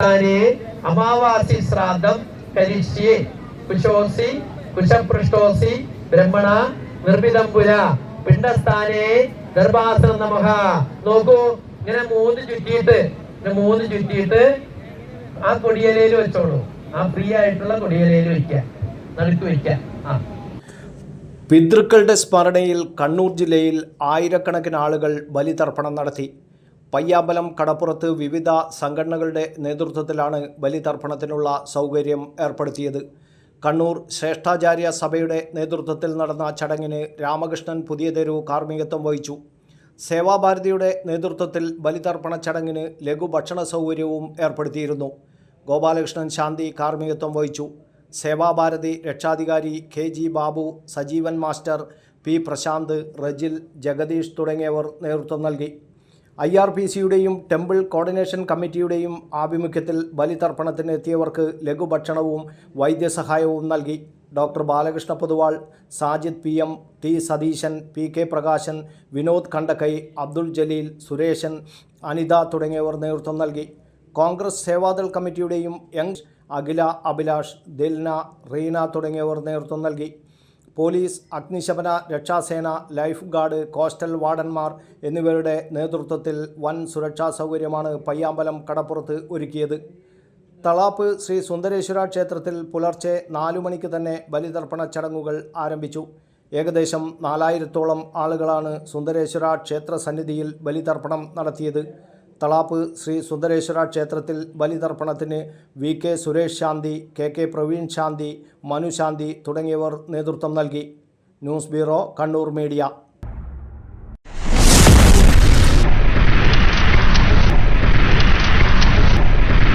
അമാവാസി ശ്രാദ്ധം കരിഷ്യേ. കുശോസി കുശപൃഷ്ടോസി ബ്രഹ്മണ നിർമ്മിതം പുര പിണ്ടസ്ഥാനെ ഗർഭാസന നമഹ നോക്കൂ ഇങ്ങനെ മൂന്ന് ചുറ്റിയിട്ട് ഇങ്ങനെ മൂന്ന് ചുറ്റിയിട്ട് ആ കൊടിയലയിൽ വെച്ചോളൂ. ആ ഫ്രീ ആയിട്ടുള്ള കൊടിയലയിൽ വെക്കുക. നടുക്ക് വെക്കുക. ആ. പിതൃക്കളുടെ സ്മരണയിൽ കണ്ണൂർ ജില്ലയിൽ ആയിരക്കണക്കിന് ആളുകൾ ബലിതർപ്പണം നടത്തി. പയ്യാമ്പലം കടപ്പുറത്ത് വിവിധ സംഘടനകളുടെ നേതൃത്വത്തിലാണ് ബലിതർപ്പണത്തിനുള്ള സൗകര്യം ഏർപ്പെടുത്തിയത്. കണ്ണൂർ ശ്രേഷ്ഠാചാര്യ സഭയുടെ നേതൃത്വത്തിൽ നടന്ന ചടങ്ങിന് രാമകൃഷ്ണൻ പുതിയ തെരു കാർമ്മികത്വം വഹിച്ചു. സേവാഭാരതിയുടെ നേതൃത്വത്തിൽ ബലിതർപ്പണ ചടങ്ങിന് ലഘുഭക്ഷണ സൗകര്യവും ഏർപ്പെടുത്തിയിരുന്നു. ഗോപാലകൃഷ്ണൻ ശാന്തി കാർമ്മികത്വം വഹിച്ചു. സേവാഭാരതി രക്ഷാധികാരി K G Babu Sajeevan master P Prasanth Rejil Jagadeesh തുടങ്ങിയവർ നേതൃത്വം നൽകി. ഐ ആർ പി സിയുടെയും ടെമ്പിൾ കോർഡിനേഷൻ കമ്മിറ്റിയുടെയും ആഭിമുഖ്യത്തിൽ ബലിതർപ്പണത്തിന് എത്തിയവർക്ക് ലഘുഭക്ഷണവും വൈദ്യസഹായവും നൽകി. Doctor Balakrishna Poduval Sajid P M T Satheesan P K Prakashan Vinod Kandakkai Abdul Jaleel Sureshan Anitha തുടങ്ങിയവർ നേതൃത്വം നൽകി. കോൺഗ്രസ് സേവാദൾ കമ്മിറ്റിയുടെയും യങ് അഖില അഭിലാഷ് ദിൽന റീന തുടങ്ങിയവർ നേതൃത്വം നൽകി. പോലീസ് അഗ്നിശമന രക്ഷാസേന ലൈഫ് ഗാർഡ് കോസ്റ്റൽ വാർഡന്മാർ എന്നിവരുടെ നേതൃത്വത്തിൽ വൻ സുരക്ഷാ സൗകര്യമാണ് പയ്യാമ്പലം കടപ്പുറത്ത് ഒരുക്കിയത്. തളാപ്പ് ശ്രീ സുന്ദരേശ്വര ക്ഷേത്രത്തിൽ പുലർച്ചെ നാലു മണിക്ക് തന്നെ ബലിതർപ്പണ ചടങ്ങുകൾ ആരംഭിച്ചു. ഏകദേശം നാലായിരത്തോളം ആളുകളാണ് സുന്ദരേശ്വര ക്ഷേത്ര സന്നിധിയിൽ ബലിതർപ്പണം നടത്തിയത്. തളാപ്പ് ശ്രീ സുന്ദരേശ്വര ക്ഷേത്രത്തിൽ ബലിതർപ്പണത്തിന് V K Suresh Shanti K K Praveen Shanti Manu Shanti തുടങ്ങിയവർ നേതൃത്വം നൽകി. News bureau Kannur media.